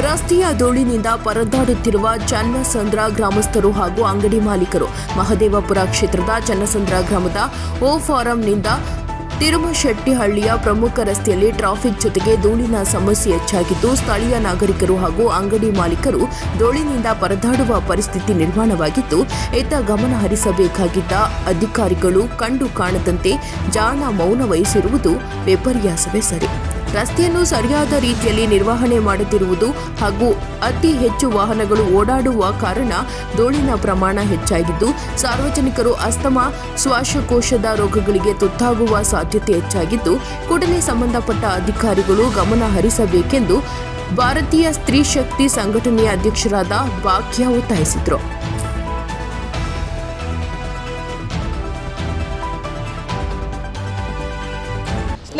ರಸ್ತೆಯ ಧೂಳಿನಿಂದ ಪರದಾಡುತ್ತಿರುವ ಚನ್ನಸಂದ್ರ ಗ್ರಾಮಸ್ಥರು ಹಾಗೂ ಅಂಗಡಿ ಮಾಲೀಕರು ಮಹದೇವಪುರ ಕ್ಷೇತ್ರದ ಚನ್ನಸಂದ್ರ ಗ್ರಾಮದ ಓ ಫಾರಂನಿಂದ ತಿರುಮಶೆಟ್ಟಿಹಳ್ಳಿಯ ಪ್ರಮುಖ ರಸ್ತೆಯಲ್ಲಿ ಟ್ರಾಫಿಕ್ ಜೊತೆಗೆ ಧೂಳಿನ ಸಮಸ್ಯೆ ಹೆಚ್ಚಾಗಿದ್ದು ಸ್ಥಳೀಯ ನಾಗರಿಕರು ಹಾಗೂ ಅಂಗಡಿ ಮಾಲೀಕರು ಧೂಳಿನಿಂದ ಪರದಾಡುವ ಪರಿಸ್ಥಿತಿ ನಿರ್ಮಾಣವಾಗಿದ್ದು ಇತ್ತ ಗಮನ ಹರಿಸಬೇಕಾಗಿದ್ದ ಅಧಿಕಾರಿಗಳು ಕಂಡು ಕಾಣದಂತೆ ಜಾಣ ಮೌನ ವಹಿಸಿರುವುದು ವಿಪರ್ಯಾಸವೇ ಸರಿ. ರಸ್ತೆಯನ್ನು ಸರಿಯಾದ ರೀತಿಯಲ್ಲಿ ನಿರ್ವಹಣೆ ಮಾಡುತ್ತಿರುವುದು ಹಾಗೂ ಅತಿ ಹೆಚ್ಚು ವಾಹನಗಳು ಓಡಾಡುವ ಕಾರಣ ಧೂಳಿನ ಪ್ರಮಾಣ ಹೆಚ್ಚಾಗಿದ್ದು, ಸಾರ್ವಜನಿಕರು ಅಸ್ತಮಾ, ಶ್ವಾಸಕೋಶದ ರೋಗಗಳಿಗೆ ತುತ್ತಾಗುವ ಸಾಧ್ಯತೆ ಹೆಚ್ಚಾಗಿದ್ದು, ಕೂಡಲೇ ಸಂಬಂಧಪಟ್ಟ ಅಧಿಕಾರಿಗಳು ಗಮನ ಹರಿಸಬೇಕೆಂದು ಭಾರತೀಯ ಸ್ತ್ರೀ ಶಕ್ತಿ ಸಂಘಟನೆಯ ಅಧ್ಯಕ್ಷರಾದ ಬಾಕ್ಯ ಒತ್ತಾಯಿಸಿದರು.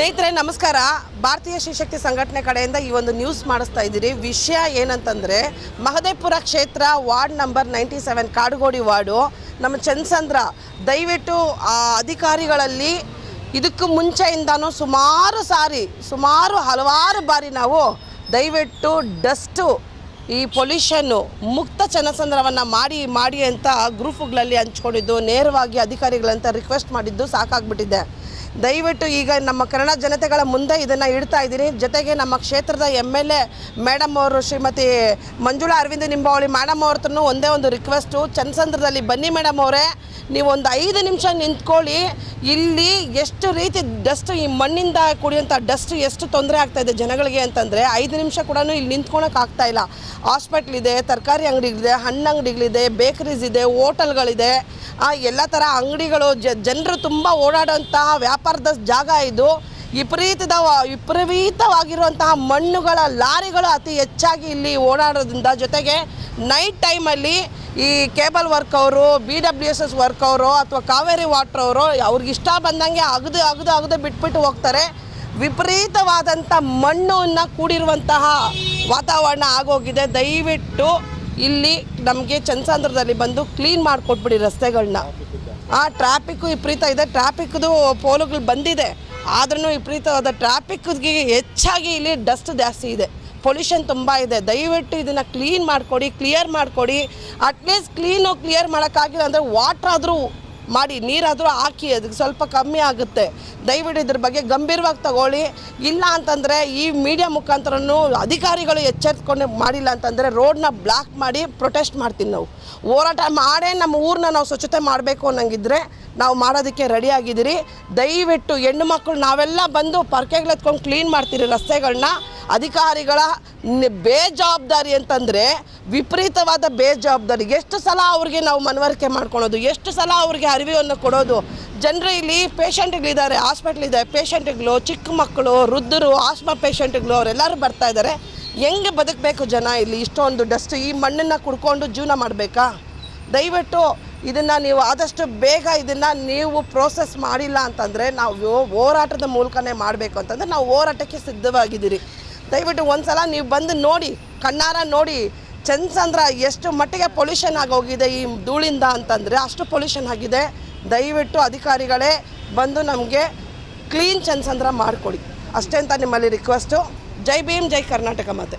ಸ್ನೇಹಿತರೆ, ನಮಸ್ಕಾರ. ಭಾರತೀಯ ಶ್ರೀಶಕ್ತಿ ಸಂಘಟನೆ ಕಡೆಯಿಂದ ಈ ಒಂದು ನ್ಯೂಸ್ ಮಾಡಿಸ್ತಾ ಇದ್ದೀರಿ. ವಿಷಯ ಏನಂತಂದರೆ ಮಹದೇಪುರ ಕ್ಷೇತ್ರ ward number ninety seven Kadugodi ward. ನಮ್ಮ ಚಂದ್ರ ದಯವಿಟ್ಟು ಆ ಅಧಿಕಾರಿಗಳಲ್ಲಿ ಇದಕ್ಕೂ ಮುಂಚೆಯಿಂದನೂ ಸುಮಾರು ಸಾರಿ, ಸುಮಾರು ಹಲವಾರು ಬಾರಿ ನಾವು ದಯವಿಟ್ಟು ಡಸ್ಟು ಈ ಪೊಲ್ಯೂಷನ್ನು ಮುಕ್ತ ಚನ್ನಸಂದ್ರವನ್ನು ಮಾಡಿ ಮಾಡಿ ಅಂತ ಗ್ರೂಪ್ಗಳಲ್ಲಿ ಹಂಚ್ಕೊಂಡಿದ್ದು, ನೇರವಾಗಿ ಅಧಿಕಾರಿಗಳಂತ ರಿಕ್ವೆಸ್ಟ್ ಮಾಡಿದ್ದು ಸಾಕಾಗ್ಬಿಟ್ಟಿದೆ. ದಯವಿಟ್ಟು ಈಗ ನಮ್ಮ ಕನ್ನಡ ಜನತೆಗಳ ಮುಂದೆ ಇದನ್ನು ಇಡ್ತಾ ಇದ್ದೀನಿ. ಜೊತೆಗೆ ನಮ್ಮ ಕ್ಷೇತ್ರದ ಎಂ ಎಲ್ ಎ ಮೇಡಮ್ ಅವರು ಶ್ರೀಮತಿ ಮಂಜುಳಾ ಅರವಿಂದ ನಿಂಬಾವಳಿ, ಮೇಡಮ್ ಅವ್ರ ಹತ್ರನೂ ಒಂದೇ ಒಂದು ರಿಕ್ವೆಸ್ಟು ಚನ್ನಸಂದ್ರದಲ್ಲಿ ಬನ್ನಿ ಮೇಡಮ್ ಅವರೇ. ನೀವು ಒಂದು ಐದು ನಿಮಿಷ ನಿಂತ್ಕೊಳ್ಳಿ. ಇಲ್ಲಿ ಎಷ್ಟು ರೀತಿ ಡಸ್ಟ್ ಈ ಮಣ್ಣಿಂದ ಕುಡಿಯುವಂಥ ಡಸ್ಟ್ ಎಷ್ಟು ತೊಂದರೆ ಆಗ್ತಾ ಇದೆ ಜನಗಳಿಗೆ ಅಂತಂದರೆ ಐದು ನಿಮಿಷ ಕೂಡ ಇಲ್ಲಿ ನಿಂತ್ಕೊಳಕ್ಕೆ ಆಗ್ತಾ ಇಲ್ಲ. ಹಾಸ್ಪಿಟ್ಲ್ ಇದೆ, ತರಕಾರಿ ಅಂಗಡಿಗಳಿದೆ, ಹಣ್ಣು ಅಂಗಡಿಗಳಿದೆ ಬೇಕರೀಸ್ ಇದೆ, ಹೋಟೆಲ್ಗಳಿದೆ. ಆ ಎಲ್ಲ ಥರ ಅಂಗಡಿಗಳು ಜನರು ತುಂಬ ಓಡಾಡುವಂತಹ ವ್ಯಾಪಾರದ ಜಾಗ ಇದು. ವಿಪರೀತದ, ವಿಪರೀತವಾಗಿರುವಂತಹ ಮಣ್ಣುಗಳ, ಲಾರಿಗಳು ಅತಿ ಹೆಚ್ಚಾಗಿ ಇಲ್ಲಿ ಓಡಾಡೋದ್ರಿಂದ ಜೊತೆಗೆ ನೈಟ್ ಟೈಮಲ್ಲಿ ಈ ಕೇಬಲ್ ವರ್ಕ್ ಅವರು B W S S work ಅವರು ಅಥವಾ ಕಾವೇರಿ ವಾಟ್ರ್ ಅವರು ಅವ್ರಿಗೆ ಇಷ್ಟ ಬಂದಂಗೆ ಅಗದು ಅಗದು ಅಗದು ಬಿಟ್ಬಿಟ್ಟು ಹೋಗ್ತಾರೆ. ವಿಪರೀತವಾದಂಥ ಮಣ್ಣನ್ನು ಕೂಡಿರುವಂತಹ ವಾತಾವರಣ ಆಗೋಗಿದೆ. ದಯವಿಟ್ಟು ಇಲ್ಲಿ ನಮಗೆ ಚನ್ನಸಾಂದ್ರದಲ್ಲಿ ಬಂದು ಕ್ಲೀನ್ ಮಾಡಿಕೊಟ್ಬಿಡಿ ರಸ್ತೆಗಳನ್ನ ಆ ಟ್ರಾಫಿಕ್ಕು ವಿಪರೀತ ಇದೆ. ಟ್ರಾಫಿಕ್ದು ಪೋಲುಗಳು ಬಂದಿದೆ. ಆದ್ರೂ ವಿಪರೀತವಾದ ಟ್ರಾಫಿಕ್ಗೆ ಹೆಚ್ಚಾಗಿ ಇಲ್ಲಿ ಡಸ್ಟ್ ಜಾಸ್ತಿ ಇದೆ. ಪೊಲ್ಯೂಷನ್ ತುಂಬ ಇದೆ. ದಯವಿಟ್ಟು ಇದನ್ನು ಕ್ಲೀನ್ ಮಾಡಿಕೊಡಿ ಕ್ಲಿಯರ್ ಮಾಡಿಕೊಡಿ. ಅಟ್ಲೀಸ್ಟ್ ಕ್ಲೀನು ಕ್ಲಿಯರ್ ಮಾಡೋಕ್ಕಾಗಿಲ್ಲ ಅಂದರೆ ವಾಟ್ರ್ ಆದರೂ ಮಾಡಿ ನೀರಾದರೂ ಹಾಕಿ, ಅದಕ್ಕೆ ಸ್ವಲ್ಪ ಕಮ್ಮಿ ಆಗುತ್ತೆ. ದಯವಿಟ್ಟು ಇದ್ರ ಬಗ್ಗೆ ಗಂಭೀರವಾಗಿ ತಗೊಳ್ಳಿ. ಇಲ್ಲ ಅಂತಂದರೆ ಈ ಮೀಡಿಯಾ ಮುಖಾಂತರನೂ ಅಧಿಕಾರಿಗಳು ಎಚ್ಚೆತ್ಕೊಂಡು ಮಾಡಿಲ್ಲ ಅಂತಂದರೆ ರೋಡ್ನ ಬ್ಲಾಕ್ ಮಾಡಿ ಪ್ರೊಟೆಸ್ಟ್ ಮಾಡ್ತೀವಿ ನಾವು. ಹೋರಾಟ ಮಾಡೇ ನಮ್ಮ ಊರನ್ನ ನಾವು ಸ್ವಚ್ಛತೆ ಮಾಡಬೇಕು ಅನ್ನಂಗಿದ್ರೆ ನಾವು ಮಾಡೋದಕ್ಕೆ ರೆಡಿ ಆಗಿದ್ದೀರಿ. ದಯವಿಟ್ಟು ಹೆಣ್ಣು ಮಕ್ಕಳು ನಾವೆಲ್ಲ ಬಂದು ಪರ್ಕೆಗಳು ಎತ್ಕೊಂಡು ಕ್ಲೀನ್ ಮಾಡ್ತೀರಿ ರಸ್ತೆಗಳನ್ನ ಅಧಿಕಾರಿಗಳ ಬೇಜವಾಬ್ದಾರಿ ಅಂತಂದರೆ ವಿಪರೀತವಾದ ಬೇಜವಾಬ್ದಾರಿ. ಎಷ್ಟು ಸಲ ಅವ್ರಿಗೆ ನಾವು ಮನವರಿಕೆ ಮಾಡ್ಕೊಳೋದು ಎಷ್ಟು ಸಲ ಅವ್ರಿಗೆ ಅರಿವಿಯನ್ನು ಕೊಡೋದು. ಜನರು ಇಲ್ಲಿ ಪೇಷಂಟ್ಗಳಿದ್ದಾರೆ ಹಾಸ್ಪಿಟ್ಲ್ ಇದೆ ಪೇಷಂಟ್ಗಳು, ಚಿಕ್ಕ ಮಕ್ಕಳು, ವೃದ್ಧರು, ಆಸ್ಮಾ ಪೇಷಂಟ್ಗಳು, ಅವರೆಲ್ಲರೂ ಬರ್ತಾ ಇದ್ದಾರೆ. ಹೆಂಗೆ ಬದುಕಬೇಕು ಜನ ಇಲ್ಲಿ? ಇಷ್ಟೊಂದು ಡಸ್ಟ್ ಈ ಮಣ್ಣನ್ನು ಕುಡ್ಕೊಂಡು ಜೀವನ ಮಾಡಬೇಕಾ? ದಯವಿಟ್ಟು ಇದನ್ನು ನೀವು ಆದಷ್ಟು ಬೇಗ ಇದನ್ನು ನೀವು ಪ್ರೋಸೆಸ್ ಮಾಡಿಲ್ಲ ಅಂತಂದರೆ ನಾವು ಹೋರಾಟದ ಮೂಲಕನೇ ಮಾಡಬೇಕು ಅಂತಂದರೆ ನಾವು ಹೋರಾಟಕ್ಕೆ ಸಿದ್ಧವಾಗಿದ್ದೀರಿ. ದಯವಿಟ್ಟು ಒಂದು ಸಲ ನೀವು ಬಂದು ನೋಡಿ, ಕಣ್ಣಾರ ನೋಡಿ ಚಂದ್ಸಂದ್ರ ಎಷ್ಟು ಮಟ್ಟಿಗೆ ಪೊಲ್ಯೂಷನ್ ಆಗೋಗಿದೆ ಈ ಧೂಳಿಂದ ಅಂತಂದರೆ ಅಷ್ಟು ಪೊಲ್ಯೂಷನ್ ಆಗಿದೆ. ದಯವಿಟ್ಟು ಅಧಿಕಾರಿಗಳೇ ಬಂದು ನಮಗೆ ಕ್ಲೀನ್ ಚಂದ್ಸಂದ್ರ ಮಾಡಿಕೊಡಿ. ಅಷ್ಟೇ ಅಂತ ನಿಮ್ಮಲ್ಲಿ ರಿಕ್ವೆಸ್ಟು ಜೈ ಭೀಮ್, ಜೈ ಕರ್ನಾಟಕ ಮತ್ತೆ